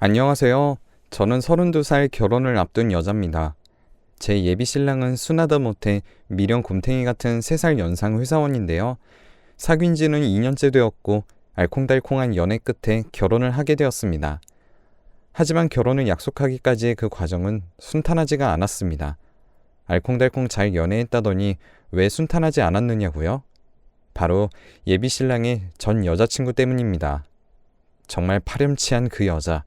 안녕하세요. 저는 32살 결혼을 앞둔 여자입니다. 제 예비 신랑은 순하다 못해 미련 곰탱이 같은 3살 연상 회사원인데요. 사귄 지는 2년째 되었고 알콩달콩한 연애 끝에 결혼을 하게 되었습니다. 하지만 결혼을 약속하기까지의 그 과정은 순탄하지가 않았습니다. 알콩달콩 잘 연애했다더니 왜 순탄하지 않았느냐고요? 바로 예비 신랑의 전 여자친구 때문입니다. 정말 파렴치한 그 여자.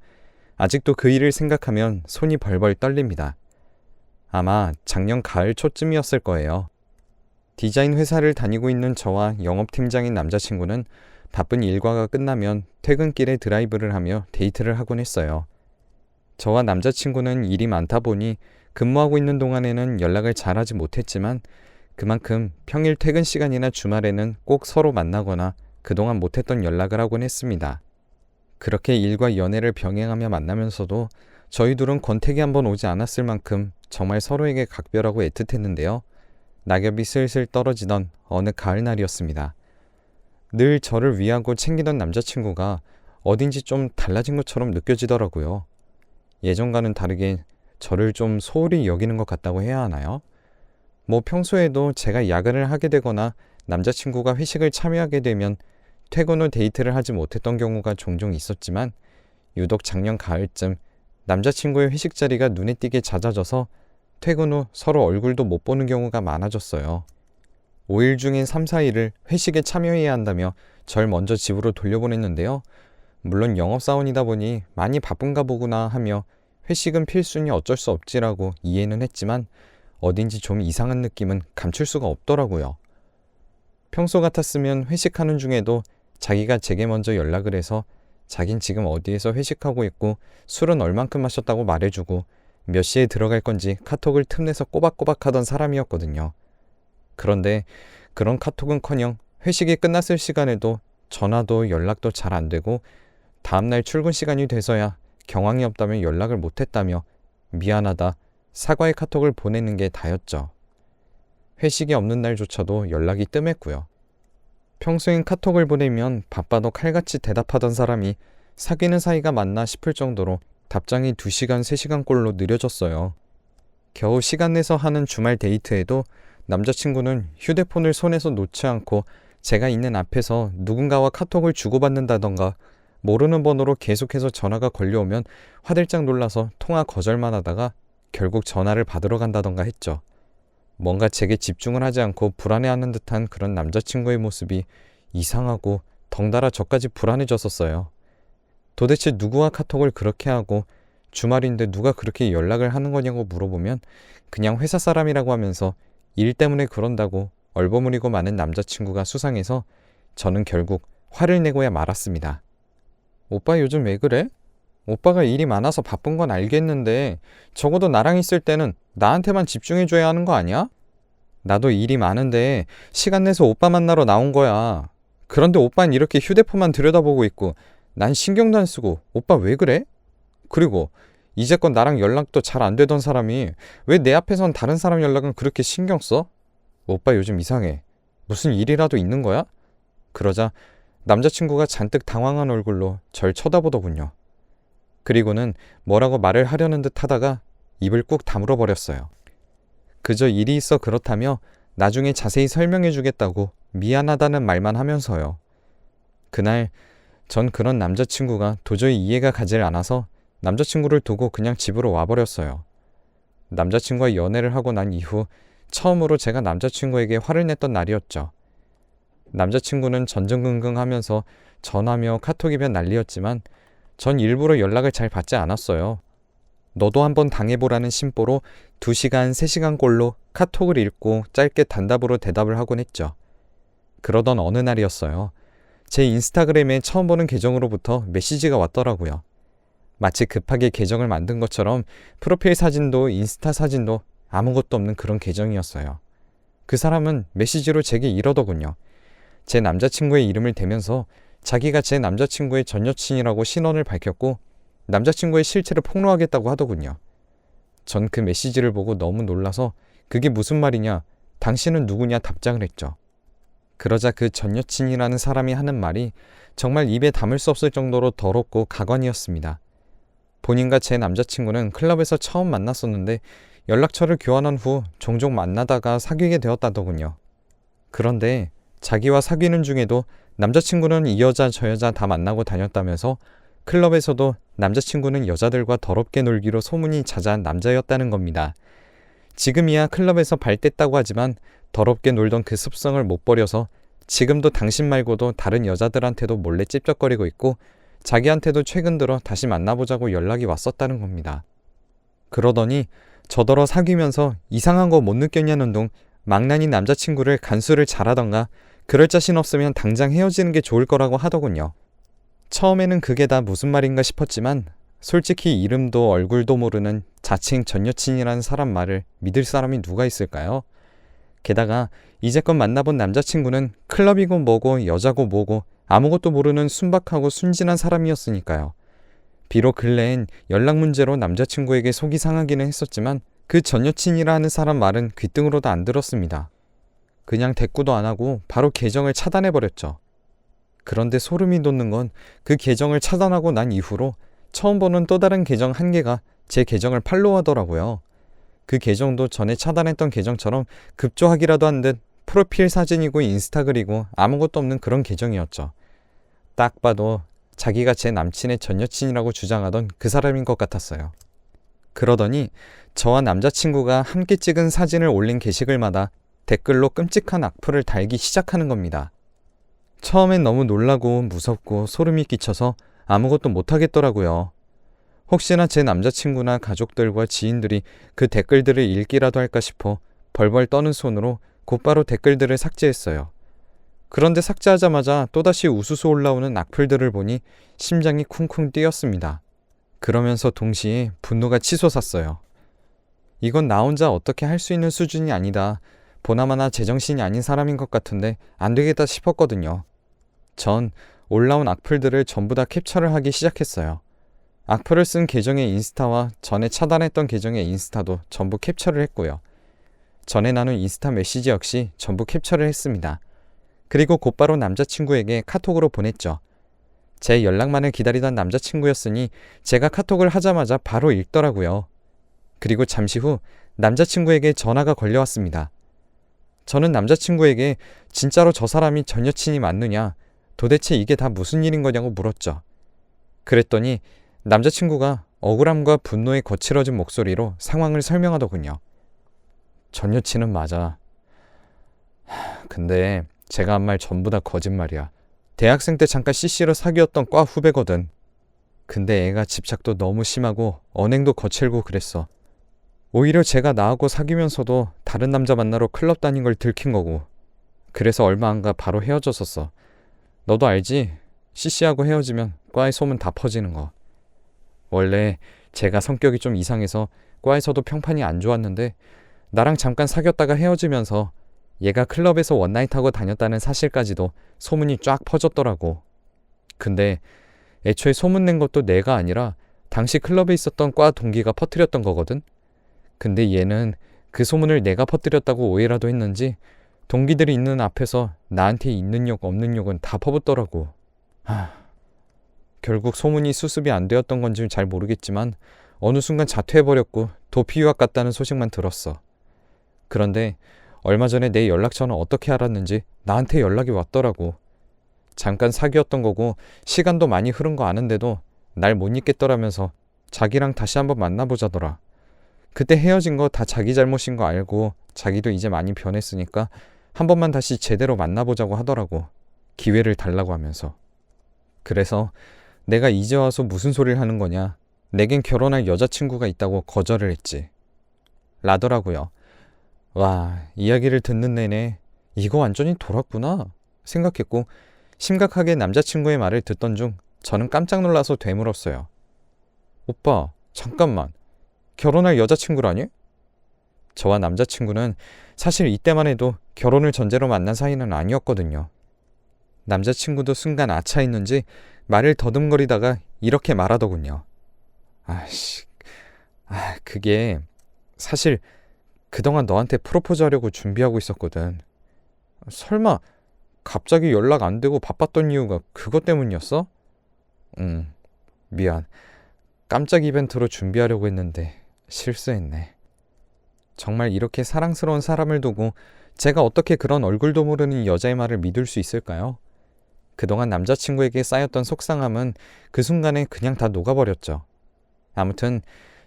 아직도 그 일을 생각하면 손이 벌벌 떨립니다. 아마 작년 가을 초쯤이었을 거예요. 디자인 회사를 다니고 있는 저와 영업팀장인 남자친구는 바쁜 일과가 끝나면 퇴근길에 드라이브를 하며 데이트를 하곤 했어요. 저와 남자친구는 일이 많다 보니 근무하고 있는 동안에는 연락을 잘 하지 못했지만 그만큼 평일 퇴근 시간이나 주말에는 꼭 서로 만나거나 그동안 못했던 연락을 하곤 했습니다. 그렇게 일과 연애를 병행하며 만나면서도 저희 둘은 권태기 한번 오지 않았을 만큼 정말 서로에게 각별하고 애틋했는데요. 낙엽이 슬슬 떨어지던 어느 가을날이었습니다. 늘 저를 위하고 챙기던 남자친구가 어딘지 좀 달라진 것처럼 느껴지더라고요. 예전과는 다르게 저를 좀 소홀히 여기는 것 같다고 해야 하나요? 뭐 평소에도 제가 야근을 하게 되거나 남자친구가 회식을 참여하게 되면 퇴근 후 데이트를 하지 못했던 경우가 종종 있었지만 유독 작년 가을쯤 남자친구의 회식 자리가 눈에 띄게 잦아져서 퇴근 후 서로 얼굴도 못 보는 경우가 많아졌어요. 5일 중인 3, 4일을 회식에 참여해야 한다며 절 먼저 집으로 돌려보냈는데요. 물론 영업사원이다 보니 많이 바쁜가 보구나 하며 회식은 필수니 어쩔 수 없지라고 이해는 했지만 어딘지 좀 이상한 느낌은 감출 수가 없더라고요. 평소 같았으면 회식하는 중에도 자기가 제게 먼저 연락을 해서 자긴 지금 어디에서 회식하고 있고 술은 얼만큼 마셨다고 말해주고 몇 시에 들어갈 건지 카톡을 틈내서 꼬박꼬박 하던 사람이었거든요. 그런데 그런 카톡은커녕 회식이 끝났을 시간에도 전화도 연락도 잘 안 되고 다음날 출근 시간이 돼서야 경황이 없다며 연락을 못했다며 미안하다 사과의 카톡을 보내는 게 다였죠. 회식이 없는 날조차도 연락이 뜸했고요. 평소엔 카톡을 보내면 바빠도 칼같이 대답하던 사람이 사귀는 사이가 맞나 싶을 정도로 답장이 2시간, 3시간 꼴로 느려졌어요. 겨우 시간 내서 하는 주말 데이트에도 남자친구는 휴대폰을 손에서 놓지 않고 제가 있는 앞에서 누군가와 카톡을 주고받는다던가 모르는 번호로 계속해서 전화가 걸려오면 화들짝 놀라서 통화 거절만 하다가 결국 전화를 받으러 간다던가 했죠. 뭔가 제게 집중을 하지 않고 불안해하는 듯한 그런 남자친구의 모습이 이상하고 덩달아 저까지 불안해졌었어요. 도대체 누구와 카톡을 그렇게 하고 주말인데 누가 그렇게 연락을 하는 거냐고 물어보면 그냥 회사 사람이라고 하면서 일 때문에 그런다고 얼버무리고 마는 남자친구가 수상해서 저는 결국 화를 내고야 말았습니다. 오빠 요즘 왜 그래? 오빠가 일이 많아서 바쁜 건 알겠는데 적어도 나랑 있을 때는 나한테만 집중해줘야 하는 거 아니야? 나도 일이 많은데 시간 내서 오빠 만나러 나온 거야. 그런데 오빠는 이렇게 휴대폰만 들여다보고 있고 난 신경도 안 쓰고 오빠 왜 그래? 그리고 이제껏 나랑 연락도 잘 안 되던 사람이 왜 내 앞에선 다른 사람 연락은 그렇게 신경 써? 오빠 요즘 이상해. 무슨 일이라도 있는 거야? 그러자 남자친구가 잔뜩 당황한 얼굴로 절 쳐다보더군요. 그리고는 뭐라고 말을 하려는 듯 하다가 입을 꾹 다물어 버렸어요. 그저 일이 있어 그렇다며 나중에 자세히 설명해 주겠다고 미안하다는 말만 하면서요. 그날 전 그런 남자친구가 도저히 이해가 가질 않아서 남자친구를 두고 그냥 집으로 와버렸어요. 남자친구와 연애를 하고 난 이후 처음으로 제가 남자친구에게 화를 냈던 날이었죠. 남자친구는 전전긍긍 하면서 전화며 카톡이면 난리였지만 전 일부러 연락을 잘 받지 않았어요. 너도 한번 당해보라는 심보로 2시간, 3시간 꼴로 카톡을 읽고 짧게 단답으로 대답을 하곤 했죠. 그러던 어느 날이었어요. 제 인스타그램에 처음 보는 계정으로부터 메시지가 왔더라고요. 마치 급하게 계정을 만든 것처럼 프로필 사진도 인스타 사진도 아무것도 없는 그런 계정이었어요. 그 사람은 메시지로 제게 이러더군요. 제 남자친구의 이름을 대면서 자기가 제 남자친구의 전 여친이라고 신원을 밝혔고 남자친구의 실체를 폭로하겠다고 하더군요. 전 그 메시지를 보고 너무 놀라서 그게 무슨 말이냐, 당신은 누구냐 답장을 했죠. 그러자 그 전 여친이라는 사람이 하는 말이 정말 입에 담을 수 없을 정도로 더럽고 가관이었습니다. 본인과 제 남자친구는 클럽에서 처음 만났었는데 연락처를 교환한 후 종종 만나다가 사귀게 되었다더군요. 그런데 자기와 사귀는 중에도 남자친구는 이 여자 저 여자 다 만나고 다녔다면서 클럽에서도 남자친구는 여자들과 더럽게 놀기로 소문이 자자한 남자였다는 겁니다. 지금이야 클럽에서 발 뗐다고 하지만 더럽게 놀던 그 습성을 못 버려서 지금도 당신 말고도 다른 여자들한테도 몰래 찝쩍거리고 있고 자기한테도 최근 들어 다시 만나보자고 연락이 왔었다는 겁니다. 그러더니 저더러 사귀면서 이상한 거 못 느꼈냐는 둥 망나니 남자친구를 간수를 잘하던가 그럴 자신 없으면 당장 헤어지는 게 좋을 거라고 하더군요. 처음에는 그게 다 무슨 말인가 싶었지만 솔직히 이름도 얼굴도 모르는 자칭 전 여친이라는 사람 말을 믿을 사람이 누가 있을까요? 게다가 이제껏 만나본 남자친구는 클럽이고 뭐고 여자고 뭐고 아무것도 모르는 순박하고 순진한 사람이었으니까요. 비록 근래엔 연락 문제로 남자친구에게 속이 상하기는 했었지만 그 전 여친이라 하는 사람 말은 귓등으로도 안 들었습니다. 그냥 대꾸도 안 하고 바로 계정을 차단해버렸죠. 그런데 소름이 돋는 건 그 계정을 차단하고 난 이후로 처음 보는 또 다른 계정 한 개가 제 계정을 팔로우하더라고요. 그 계정도 전에 차단했던 계정처럼 급조하기라도 한 듯 프로필 사진이고 인스타글이고 아무것도 없는 그런 계정이었죠. 딱 봐도 자기가 제 남친의 전 여친이라고 주장하던 그 사람인 것 같았어요. 그러더니 저와 남자친구가 함께 찍은 사진을 올린 게시글마다 댓글로 끔찍한 악플을 달기 시작하는 겁니다. 처음엔 너무 놀라고 무섭고 소름이 끼쳐서 아무것도 못하겠더라고요. 혹시나 제 남자친구나 가족들과 지인들이 그 댓글들을 읽기라도 할까 싶어 벌벌 떠는 손으로 곧바로 댓글들을 삭제했어요. 그런데 삭제하자마자 또다시 우수수 올라오는 악플들을 보니 심장이 쿵쿵 뛰었습니다. 그러면서 동시에 분노가 치솟았어요. 이건 나 혼자 어떻게 할 수 있는 수준이 아니다. 보나마나 제정신이 아닌 사람인 것 같은데 안 되겠다 싶었거든요. 전 올라온 악플들을 전부 다 캡처를 하기 시작했어요. 악플을 쓴 계정의 인스타와 전에 차단했던 계정의 인스타도 전부 캡처를 했고요. 전에 나눈 인스타 메시지 역시 전부 캡처를 했습니다. 그리고 곧바로 남자친구에게 카톡으로 보냈죠. 제 연락만을 기다리던 남자친구였으니 제가 카톡을 하자마자 바로 읽더라고요. 그리고 잠시 후 남자친구에게 전화가 걸려왔습니다. 저는 남자친구에게 진짜로 저 사람이 전 여친이 맞느냐, 도대체 이게 다 무슨 일인 거냐고 물었죠. 그랬더니 남자친구가 억울함과 분노에 거칠어진 목소리로 상황을 설명하더군요. 전 여친은 맞아. 하, 근데 제가 한 말 전부 다 거짓말이야. 대학생 때 잠깐 CC로 사귀었던 과 후배거든. 근데 애가 집착도 너무 심하고 언행도 거칠고 그랬어. 오히려 제가 나하고 사귀면서도 다른 남자 만나러 클럽 다닌 걸 들킨 거고. 그래서 얼마 안 가 바로 헤어졌었어. 너도 알지? CC하고 헤어지면 과의 소문 다 퍼지는 거. 원래 제가 성격이 좀 이상해서 과에서도 평판이 안 좋았는데 나랑 잠깐 사귀었다가 헤어지면서 얘가 클럽에서 원나잇하고 다녔다는 사실까지도 소문이 쫙 퍼졌더라고. 근데 애초에 소문낸 것도 내가 아니라 당시 클럽에 있었던 과 동기가 퍼뜨렸던 거거든. 근데 얘는 그 소문을 내가 퍼뜨렸다고 오해라도 했는지 동기들이 있는 앞에서 나한테 있는 욕 없는 욕은 다 퍼붓더라고. 하... 결국 소문이 수습이 안 되었던 건지 잘 모르겠지만 어느 순간 자퇴해버렸고 도피 유학 갔다는 소식만 들었어. 그런데 얼마 전에 내 연락처는 어떻게 알았는지 나한테 연락이 왔더라고. 잠깐 사귀었던 거고 시간도 많이 흐른 거 아는데도 날 못 잊겠더라면서 자기랑 다시 한번 만나보자더라. 그때 헤어진 거 다 자기 잘못인 거 알고 자기도 이제 많이 변했으니까 한 번만 다시 제대로 만나보자고 하더라고. 기회를 달라고 하면서. 그래서 내가 이제 와서 무슨 소리를 하는 거냐. 내겐 결혼할 여자친구가 있다고 거절을 했지. 라더라고요. 와, 이야기를 듣는 내내 이거 완전히 돌았구나 생각했고 심각하게 남자친구의 말을 듣던 중 저는 깜짝 놀라서 되물었어요. 오빠, 잠깐만. 결혼할 여자친구라니? 저와 남자친구는 사실 이때만 해도 결혼을 전제로 만난 사이는 아니었거든요. 남자친구도 순간 아차했는지 말을 더듬거리다가 이렇게 말하더군요. 아씨, 아, 그게 사실 그동안 너한테 프로포즈 하려고 준비하고 있었거든. 설마 갑자기 연락 안 되고 바빴던 이유가 그것 때문이었어? 응, 미안. 깜짝 이벤트로 준비하려고 했는데 실수했네. 정말 이렇게 사랑스러운 사람을 두고 제가 어떻게 그런 얼굴도 모르는 여자의 말을 믿을 수 있을까요? 그동안 남자친구에게 쌓였던 속상함은 그 순간에 그냥 다 녹아버렸죠. 아무튼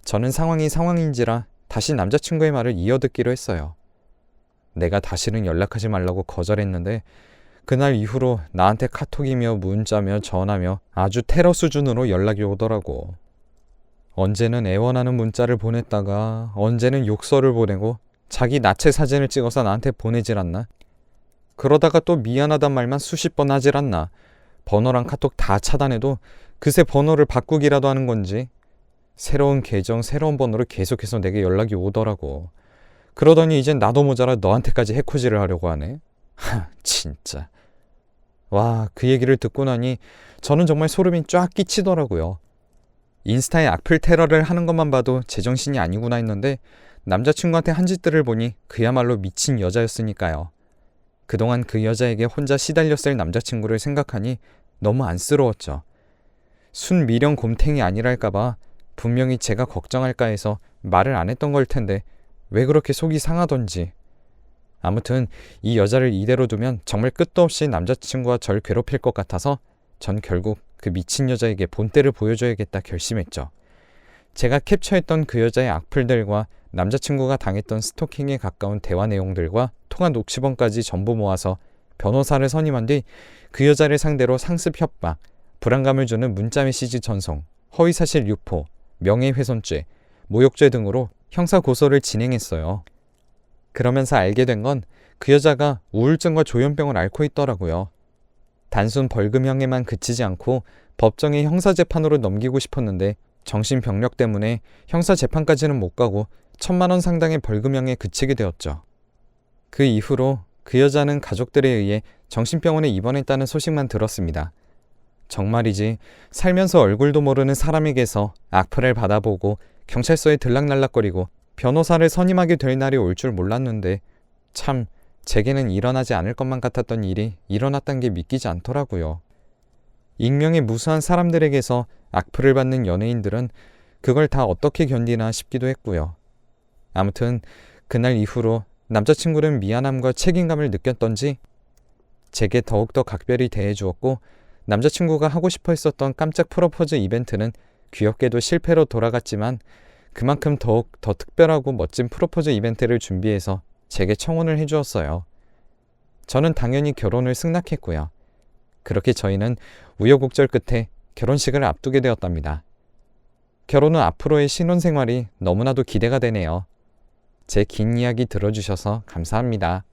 저는 상황이 상황인지라 다시 남자친구의 말을 이어듣기로 했어요. 내가 다시는 연락하지 말라고 거절했는데 그날 이후로 나한테 카톡이며 문자며 전화며 아주 테러 수준으로 연락이 오더라고. 언제는 애원하는 문자를 보냈다가 언제는 욕설을 보내고 자기 나체 사진을 찍어서 나한테 보내질 않나? 그러다가 또 미안하단 말만 수십 번 하질 않나? 번호랑 카톡 다 차단해도 그새 번호를 바꾸기라도 하는 건지 새로운 계정, 새로운 번호로 계속해서 내게 연락이 오더라고. 그러더니 이젠 나도 모자라 너한테까지 해코지를 하려고 하네. 하, 진짜. 와, 그 얘기를 듣고 나니 저는 정말 소름이 쫙 끼치더라고요. 인스타에 악플 테러를 하는 것만 봐도 제정신이 아니구나 했는데 남자친구한테 한 짓들을 보니 그야말로 미친 여자였으니까요. 그동안 그 여자에게 혼자 시달렸을 남자친구를 생각하니 너무 안쓰러웠죠. 순 미령 곰탱이 아니랄까봐 분명히 제가 걱정할까 해서 말을 안 했던 걸 텐데 왜 그렇게 속이 상하던지. 아무튼 이 여자를 이대로 두면 정말 끝도 없이 남자친구와 절 괴롭힐 것 같아서 전 결국 그 미친 여자에게 본때를 보여줘야겠다 결심했죠. 제가 캡처했던 그 여자의 악플들과 남자친구가 당했던 스토킹에 가까운 대화 내용들과 통화 녹취본까지 전부 모아서 변호사를 선임한 뒤 그 여자를 상대로 상습 협박, 불안감을 주는 문자 메시지 전송, 허위사실 유포, 명예훼손죄, 모욕죄 등으로 형사 고소를 진행했어요. 그러면서 알게 된 건 그 여자가 우울증과 조현병을 앓고 있더라고요. 단순 벌금형에만 그치지 않고 법정의 형사재판으로 넘기고 싶었는데 정신병력 때문에 형사재판까지는 못 가고 천만 원 상당의 벌금형에 그치게 되었죠. 그 이후로 그 여자는 가족들에 의해 정신병원에 입원했다는 소식만 들었습니다. 정말이지 살면서 얼굴도 모르는 사람에게서 악플을 받아보고 경찰서에 들락날락거리고 변호사를 선임하게 될 날이 올 줄 몰랐는데 참 제게는 일어나지 않을 것만 같았던 일이 일어났단 게 믿기지 않더라고요. 익명의 무수한 사람들에게서 악플을 받는 연예인들은 그걸 다 어떻게 견디나 싶기도 했고요. 아무튼 그날 이후로 남자친구는 미안함과 책임감을 느꼈던지 제게 더욱더 각별히 대해 주었고 남자친구가 하고 싶어 했었던 깜짝 프로포즈 이벤트는 귀엽게도 실패로 돌아갔지만 그만큼 더욱 더 특별하고 멋진 프로포즈 이벤트를 준비해서 제게 청혼을 해주었어요. 저는 당연히 결혼을 승낙했고요. 그렇게 저희는 우여곡절 끝에 결혼식을 앞두게 되었답니다. 결혼은 앞으로의 신혼생활이 너무나도 기대가 되네요. 제 긴 이야기 들어주셔서 감사합니다.